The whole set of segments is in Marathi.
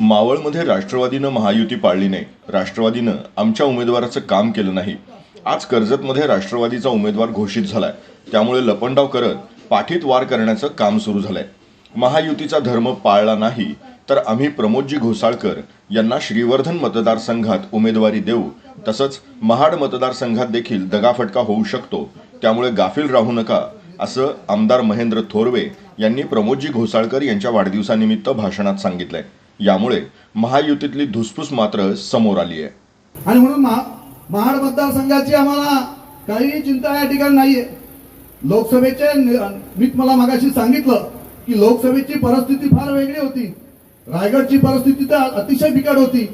मावळमध्ये राष्ट्रवादीनं महायुती पाळली नाही. राष्ट्रवादीनं आमच्या उमेदवाराचं काम केलं नाही. आज कर्जतमध्ये राष्ट्रवादीचा उमेदवार घोषित झालाय. त्यामुळे लपंडाव करत पाठीत वार करण्याचं काम सुरू झालंय. महायुतीचा धर्म पाळला नाही तर आम्ही प्रमोदजी घोसाळकर यांना श्रीवर्धन मतदारसंघात उमेदवारी देऊ. तसंच महाड मतदारसंघात देखील दगाफटका होऊ शकतो. त्यामुळे गाफील राहू नका असं आमदार महेंद्र थोरवे यांनी प्रमोदजी घोसाळकर यांच्या वाढदिवसानिमित्त भाषणात सांगितलंय. यामुळे महायुतीतली धुसफूस मात्र समोर आली आहे. आणि म्हणून महा महाड मतदारसंघाची आम्हाला काहीही चिंता या ठिकाणी नाहीये. लोकसभेचे मी मला मागाशी सांगितलं की लोकसभेची परिस्थिती फार वेगळी होती. रायगडची परिस्थिती तर अतिशय बिकट होती.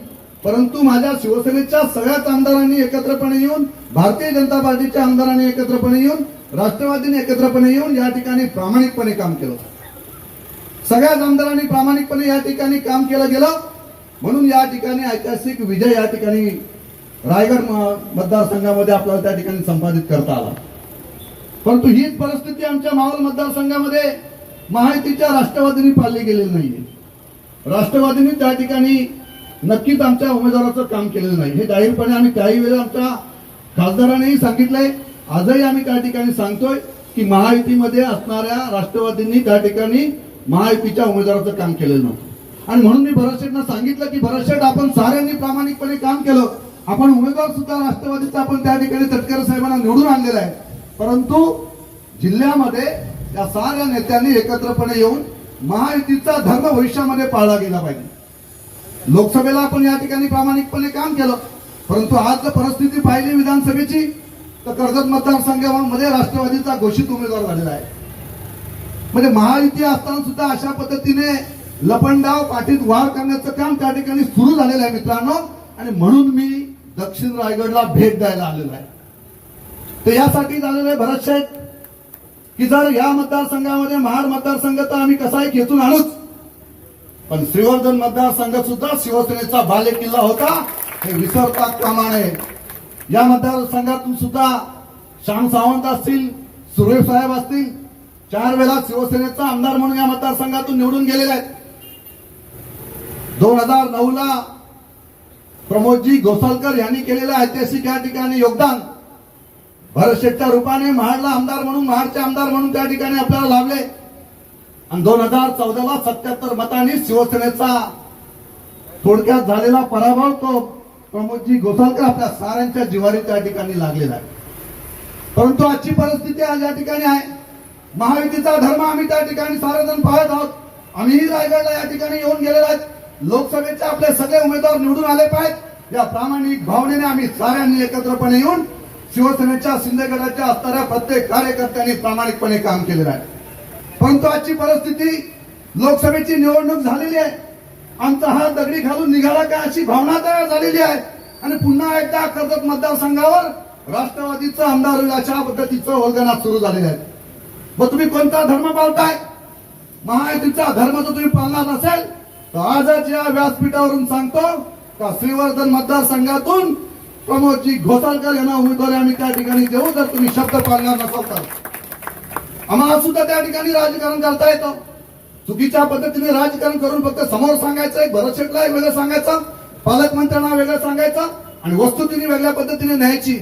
परंतु माझ्या शिवसेनेच्या सगळ्याच आमदारांनी एकत्रपणे येऊन भारतीय जनता पार्टीच्या आमदारांनी एकत्रपणे येऊन राष्ट्रवादीने एकत्रपणे येऊन या ठिकाणी प्रामाणिकपणे काम केलं सगळ्याच आमदारांनी प्रामाणिकपणे या ठिकाणी काम केलं गेलं. म्हणून या ठिकाणी ऐतिहासिक विजय या ठिकाणी रायगड म- मतदारसंघामध्ये आपल्याला त्या ठिकाणी संपादित करता आला. परंतु हीच परिस्थिती आमच्या मावळ मतदारसंघामध्ये महायुतीच्या राष्ट्रवादीने पाळली गेलेली नाहीये. राष्ट्रवादीने त्या ठिकाणी नक्कीच आमच्या उमेदवाराचं काम केलेलं नाही. हे जाहीरपणे आम्ही त्याही वेळेला आमच्या खासदारांनीही सांगितलंय. आजही आम्ही त्या ठिकाणी सांगतोय की महायुतीमध्ये असणाऱ्या राष्ट्रवादींनी त्या ठिकाणी महायुतीच्या उमेदवाराचं काम केलेलं नव्हतं. आणि म्हणून मी भरतशेठना सांगितलं की भरतशेठ आपण साऱ्यांनी प्रामाणिकपणे काम केलं. आपण उमेदवार सुद्धा राष्ट्रवादीचा आपण त्या ठिकाणी तटकरे साहेबांना निवडून आणलेला आहे. परंतु जिल्ह्यामध्ये या साऱ्या नेत्यांनी एकत्रपणे येऊन महायुतीचा धर्म भविष्यामध्ये पाळला गेला पाहिजे. लोकसभेला आपण या ठिकाणी प्रामाणिकपणे काम केलं. परंतु आज जर परिस्थिती पाहिली विधानसभेची तर कर्जत मतदारसंघामध्ये राष्ट्रवादीचा घोषित उमेदवार झालेला आहे. म्हणजे महायुती असताना सुद्धा अशा पद्धतीने लपंडाव पाठीत वार करण्याचं काम त्या ठिकाणी सुरू झालेलं आहे मित्रांनो. आणि म्हणून मी दक्षिण रायगडला भेट द्यायला आलेलो आहे. तर यासाठी झालेलं आहे भरत शेठ की जर या मतदारसंघामध्ये महाड मतदारसंघ तर आम्ही कसाही खेचून आणूच. पण श्रीवर्धन मतदारसंघ सुद्धा शिवसेनेचा बाले किल्ला होता हे विसरता कामा नये या मतदारसंघातून सुद्धा श्याम सावंत असतील सुरेश साहेब असतील चार वेळा शिवसेनेचा आमदार म्हणून या मतदारसंघातून निवडून गेलेले आहेत. दोन हजार नऊ ला प्रमोदजी घोसालकर यांनी केलेलं ऐतिहासिक या ठिकाणी योगदान. भरत शेठच्या रूपाने महाडला आमदार म्हणून महाडचे आमदार म्हणून त्या ठिकाणी आपल्याला लाभले. आणि दोन हजार चौदाला सत्याहत्तर मतांनी शिवसेनेचा थोडक्यात झालेला पराभव तो प्रमोदजी घोसालकर आपल्या साऱ्यांच्या जिवारी त्या ठिकाणी लागलेला आहे. परंतु आजची परिस्थिती आज या ठिकाणी आहे. महायुतीचा धर्म आम्ही त्या ठिकाणी सारेजण पाहत आहोत. आम्हीही रायगडला या ठिकाणी येऊन गेलेलो आहेत. लोकसभेचे आपले सगळे उमेदवार निवडून आले पाहिजेत. या प्रामाणिक भावनेने आम्ही साऱ्यांनी एकत्रपणे येऊन शिवसेनेच्या शिंदेगडाच्या असणाऱ्या प्रत्येक कार्यकर्त्यांनी प्रामाणिकपणे काम केलेलं आहे. परंतु आजची परिस्थिती लोकसभेची निवडणूक झालेली आहे. आमचा हा दगडी घालून निघाला का अशी भावना तयार झालेली आहे. आणि पुन्हा एकदा कर्जत मतदारसंघावर राष्ट्रवादीचं आमदार अशा पद्धतीचं वर्गणा सुरू झालेलं आहे. मग तुम्ही कोणता धर्म पाळताय? महायुतीचा धर्म जर तुम्ही पाळणार नसेल तर आजच या व्यासपीठावरून सांगतो का श्रीवर्धन मतदारसंघातून प्रमोदजी घोसाळकर यांना उमेदवारी आम्ही त्या ठिकाणी देऊ जर तुम्ही शब्द पाळणार नसाल तर. आम्हाला सुद्धा त्या ठिकाणी राजकारण करता येतं. चुकीच्या पद्धतीने राजकारण करून फक्त समोर सांगायचं एक भरत शेटला एक वेगळं सांगायचं पालकमंत्र्यांना वेगळं सांगायचं आणि वस्तुस्थिती वेगळ्या पद्धतीने न्यायची.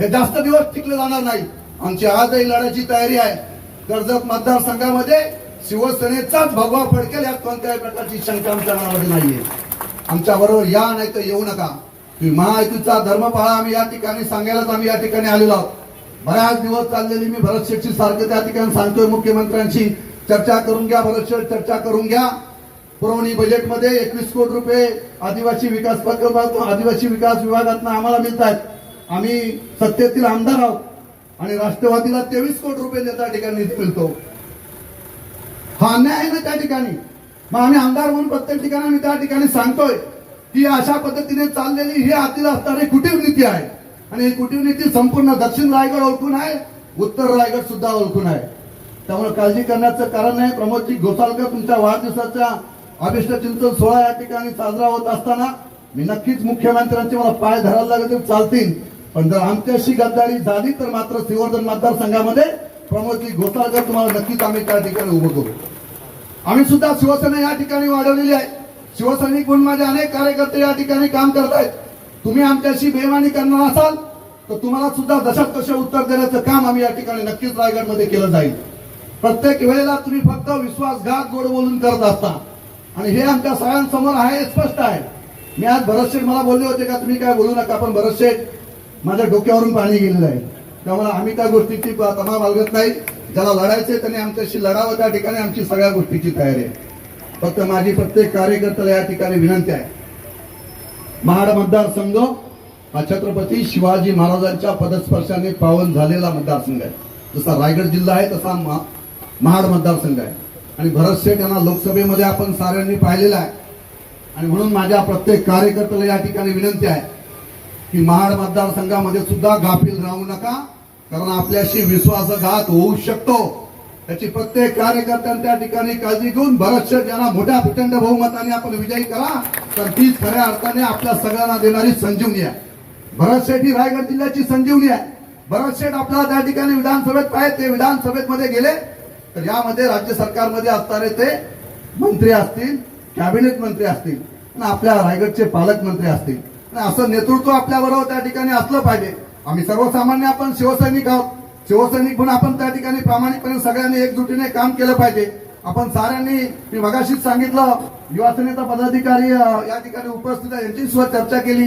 हे जास्त दिवस टिकले जाणार नाही. आमची आजही लढायची तयारी आहे. कर्जत मतदारसंघामध्ये शिवसेनेचाच भगवा फडकेल यात कोणत्याही प्रकारची शंका आमच्या मनामध्ये नाहीये. आमच्या बरोबर या नाही तर येऊ नका. की महायुतीचा धर्म पाळा आम्ही या ठिकाणी सांगायलाच आम्ही या ठिकाणी आलेलो आहोत. बऱ्याच दिवस चाललेली मी भरत शेठची सारखं त्या ठिकाणी सांगतोय मुख्यमंत्र्यांशी चर्चा करून घ्या भरत शेठ चर्चा करून घ्या. पुरवणी बजेटमध्ये एकवीस कोटी रुपये आदिवासी विकास प्रकल्पातून आदिवासी विकास विभागातून आम्हाला मिळत आहेत आम्ही सत्तेतील आमदार आहोत. आणि राष्ट्रवादीला तेवीस कोटी रुपये त्या ठिकाणी मिळतो हा अन्याय आहे ना त्या ठिकाणी? मग आम्ही आमदार म्हणून प्रत्येक ठिकाणी आम्ही त्या ठिकाणी सांगतोय की अशा पद्धतीने चाललेली ही आतील असणारी कुटीव नीती आहे. आणि ही कुटीव नीती संपूर्ण दक्षिण रायगड ओळखून आहे उत्तर रायगड सुद्धा ओळखून आहे. त्यामुळे काळजी करण्याचं कारण नाही. प्रमोदजी घोसालकर तुमच्या वाढदिवसाच्या अभिष्ट चिंतन सोहळा या ठिकाणी साजरा होत असताना मी नक्कीच मुख्यमंत्र्यांचे मला पाय धरायला लागले तर चालतील. पण जर आमच्याशी गद्दारी झाली तर मात्र श्रीवर्धन मतदारसंघामध्ये प्रमोदजी घोसाळकर तुम्हाला नक्कीच आम्ही त्या ठिकाणी उभं करू. आम्ही सुद्धा शिवसेना या ठिकाणी वाढवलेली आहे. शिवसैनिक म्हणून माझे अनेक कार्यकर्ते या ठिकाणी काम करतायत तुम्ही आमच्याशी बेमानी करणार असाल तर तुम्हाला सुद्धा दशक कसे उत्तर देण्याचं काम आम्ही या ठिकाणी नक्कीच रायगडमध्ये केलं जाईल. प्रत्येक वेळेला तुम्ही फक्त विश्वासघात गोड बोलून करत असता. आणि हे आमच्या सगळ्यांसमोर आहे हे स्पष्ट आहे. मी आज भरत शेठ मला बोलले होते का तुम्ही काय बोलू नका पण भरत शेठ माझ्या डोक्यावरून पाणी गेलेलं आहे. त्यामुळे आम्ही त्या गोष्टीची तमा बाळगत नाही. ज्याला लढायचे त्याने आमच्याशी लढावं त्या ठिकाणी आमची सगळ्या गोष्टीची तयारी आहे. फक्त माझी प्रत्येक कार्यकर्त्याला या ठिकाणी विनंती आहे. महाड मतदारसंघ हा छत्रपती शिवाजी महाराजांच्या पदस्पर्शाने पावन झालेला मतदारसंघ आहे. जसा रायगड जिल्हा आहे तसा मा- महाड मतदारसंघ आहे. आणि भरत शेठ यांना लोकसभेमध्ये आपण साऱ्यांनी पाहिलेला आहे. आणि म्हणून माझ्या प्रत्येक कार्यकर्त्याला या ठिकाणी विनंती आहे. की महाड मतदारसंघामध्ये सुद्धा गाफील राहू नका कारण आपल्याशी विश्वासघात होऊ शकतो. त्याची प्रत्येक कार्यकर्त्यांनी त्या ठिकाणी काळजी घेऊन बरचशे ज्यांना मोठ्या प्रचंड बहुमताने आपण विजयी करा तर तीच खऱ्या अर्थाने आपल्या सगळ्यांना देणारी संजीवनी आहे. भरतशेठ ही रायगड जिल्ह्याची संजीवनी आहे. भरतशेठ आपल्याला त्या ठिकाणी विधानसभेत पाहिजे ते विधानसभेत मध्ये गेले तर यामध्ये राज्य सरकारमध्ये असणारे ते मंत्री असतील कॅबिनेट मंत्री असतील आणि आपल्या रायगडचे पालकमंत्री असतील. असं नेतृत्व आपल्याबरोबर त्या ठिकाणी असलं पाहिजे. आम्ही सर्वसामान्य आपण शिवसैनिक आहोत. शिवसैनिक म्हणून आपण त्या ठिकाणी प्रामाणिकपणे सगळ्यांनी एकजुटीने काम केलं पाहिजे. आपण साऱ्यांनी मी मगाशीच सांगितलं युवासेनेचा पदाधिकारी या ठिकाणी उपस्थित आहे. यांची सुद्धा चर्चा केली.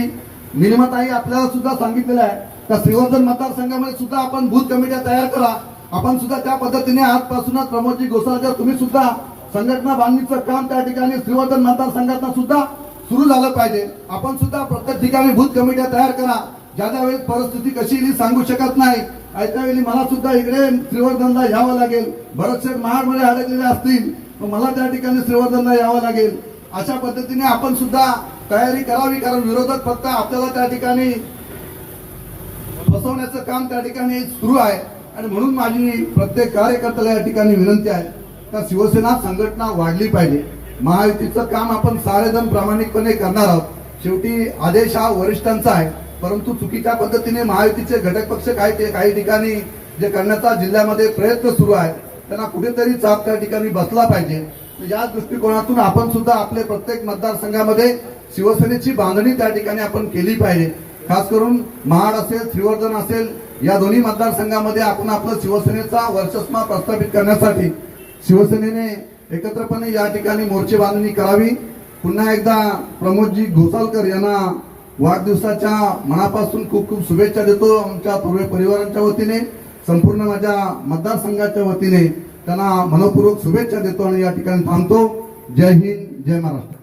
निर्माताही आपल्याला सुद्धा सांगितलेलं आहे. तर श्रीवर्धन मतदारसंघामध्ये सुद्धा आपण बूथ कमिट्या तयार करा. आपण सुद्धा त्या पद्धतीने आजपासूनच प्रमोदजी गोसाळकर तुम्ही सुद्धा संघटना बांधणीचं काम त्या ठिकाणी श्रीवर्धन मतदारसंघातून सुद्धा सुरू झालं पाहिजे. आपण सुद्धा प्रत्येक ठिकाणी भूत कमिट्या तयार करा. ज्या ज्या वेळेस परिस्थिती कशी येईल सांगू शकत नाही. ऐत्या वेळी मला सुद्धा इकडे श्रीवर्धनला यावं लागेल. भरतशेठ महाडमध्ये अडकलेले असतील मग मला त्या ठिकाणी श्रीवर्धनला यावं लागेल. अशा पद्धतीने आपण सुद्धा तयारी करावी कारण विरोधक फक्त आपल्याला त्या ठिकाणी फसवण्याचं काम त्या ठिकाणी सुरू आहे. आणि म्हणून माझी प्रत्येक कार्यकर्त्याला या ठिकाणी विनंती आहे. का शिवसेना संघटना वाढली पाहिजे. महायुतीचं काम आपण सारेजण प्रामाणिकपणे करणार आहोत. शेवटी आदेश हा वरिष्ठांचा आहे परंतु चुकीच्या पद्धतीने महायुतीचे घटक पक्ष काही काही ठिकाणी जे करण्याचा जिल्ह्यामध्ये प्रयत्न सुरू आहे त्यांना कुठेतरी चाप त्या ठिकाणी बसला पाहिजे. या दृष्टिकोनातून आपण सुद्धा आपले प्रत्येक मतदारसंघामध्ये शिवसेनेची बांधणी त्या ठिकाणी आपण केली पाहिजे. खास करून महाड असेल श्रीवर्धन असेल या दोन्ही मतदारसंघामध्ये आपण आपलं शिवसेनेचा वर्चस्मा प्रस्थापित करण्यासाठी शिवसेनेने एकत्रपणे या ठिकाणी मोर्चे बांधणी करावी. पुन्हा एकदा प्रमोदजी घोसालकर यांना वाढदिवसाच्या मनापासून खूप खूप शुभेच्छा देतो आमच्या पूर्व परिवारांच्या वतीने संपूर्ण माझ्या मतदारसंघाच्या वतीने. त्यांना मनपूर्वक शुभेच्छा देतो आणि या ठिकाणी थांबतो. जय हिंद जय महाराष्ट्र.